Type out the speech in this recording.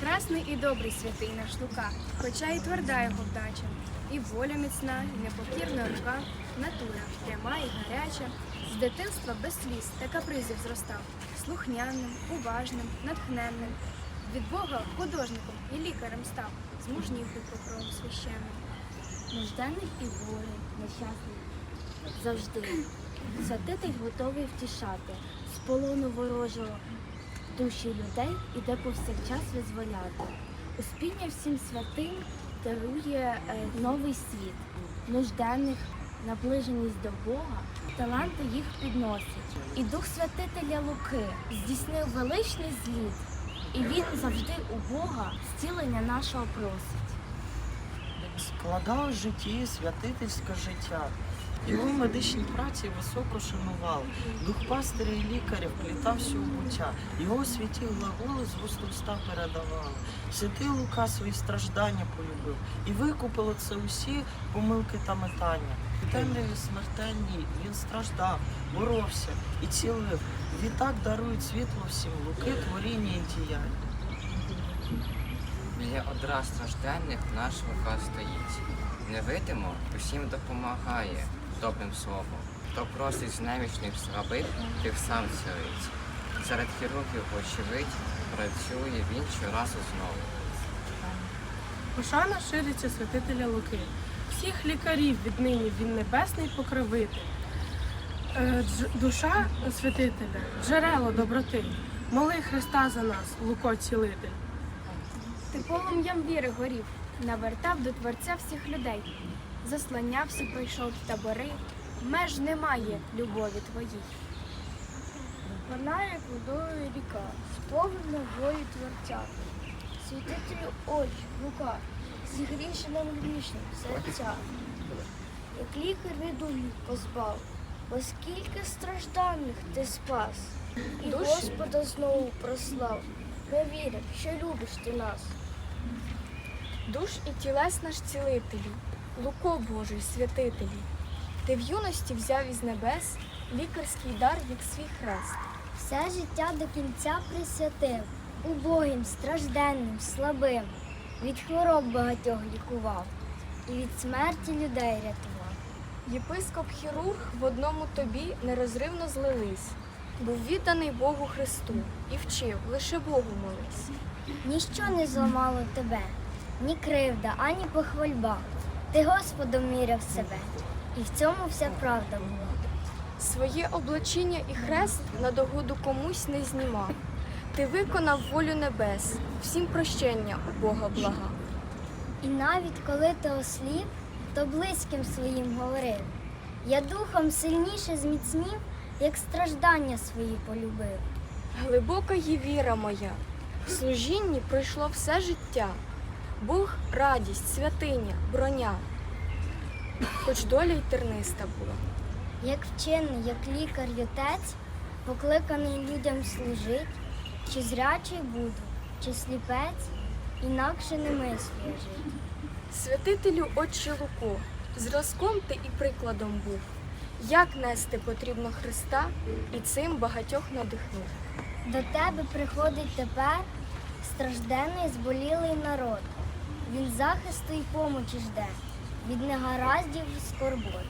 Прекрасний і добрий святий наш Лука, хоча і тверда його вдача, і воля міцна, і непокірна рука, натура пряма і гаряча. З дитинства без сліз та капризів зростав, слухняним, уважним, натхненним. Від Бога художником і лікарем став, змужнів під покровом священним. Нужденних і волі, нещасних завжди. Святитель готовий втішати, з полону ворожого душі людей іде повсякчас визволяти. Успіння всім святим дарує е, новий світ, нужденних, наближеність до Бога, таланти їх підносять. І дух святителя Луки здійснив величний зліт, і він завжди у Бога зцілення нашого просить. складав житті святительське життя. Його медичні праці високо шанували. Дух пастиря і лікаря вплітався у буття. Його святі глаголи з вуст передавали. Святий Лука свої страждання полюбив і викупило це усі помилки та метання. Темряві смертельній він страждав, боровся і цілив. Відтак дарують світло всім луки, творіння і діяння. Біля одра стражденних наш Лука стоїть. Невидимо усім допомагає добрим словом. Хто просить з немічних слабих, тих сам цілить. Серед хірургів, вочевидь, працює він щоразу знову. Пошана шириться святителя Луки. Всіх лікарів віднині він небесний покровитель. Е, Душа святителя, джерело доброти. Моли Христа за нас, Луко цілитель. Ти полум'ям віри горів, навертав до Творця всіх людей. Заслонявся, пройшов в табори, меж немає любові твоїй. Вона, як водою ріка, сповнена волі Творця. Світителю очі, рука, зігрішеним грішним серця. Як лікар відумів позбав, бо скільки стражданих ти спас. І Душі. Господа знову прослав. Ми віримо, що любиш ти нас. Душ і тілес наш цілителю, Луко Божий, святителю. Ти в юності взяв із небес лікарський дар, як свій хрест. Все життя до кінця присвятив, убогим, стражденним, слабим. Від хвороб багатьох лікував і від смерті людей рятував. Єпископ хірург в одному тобі нерозривно злились. Був відданий Богу Христу і вчив лише Богу молись. Ніщо не зламало тебе, ні кривда, ані похвальба. Ти Господом міряв себе, і в цьому вся правда була. Своє облачіння і хрест на догоду комусь не знімав. Ти виконав волю небес, всім прощення у Бога блага. І навіть коли ти осліп, то близьким своїм говорив. Я духом сильніше зміцнів, як страждання свої полюбив. Глибока є віра моя, в служінні пройшло все життя. Бог радість, святиня, броня, хоч доля й терниста була. Як вчений, як лікар й отець, покликаний людям служить, чи зрячий буду, чи сліпець, інакше не мислює жить. Святителю Отче Луко, зразком ти і прикладом був. Як нести потрібно Христа і цим багатьох надихнув. До тебе приходить тепер стражденний зболілий народ. Він захисту й помочі жде від негараздів і скорбот.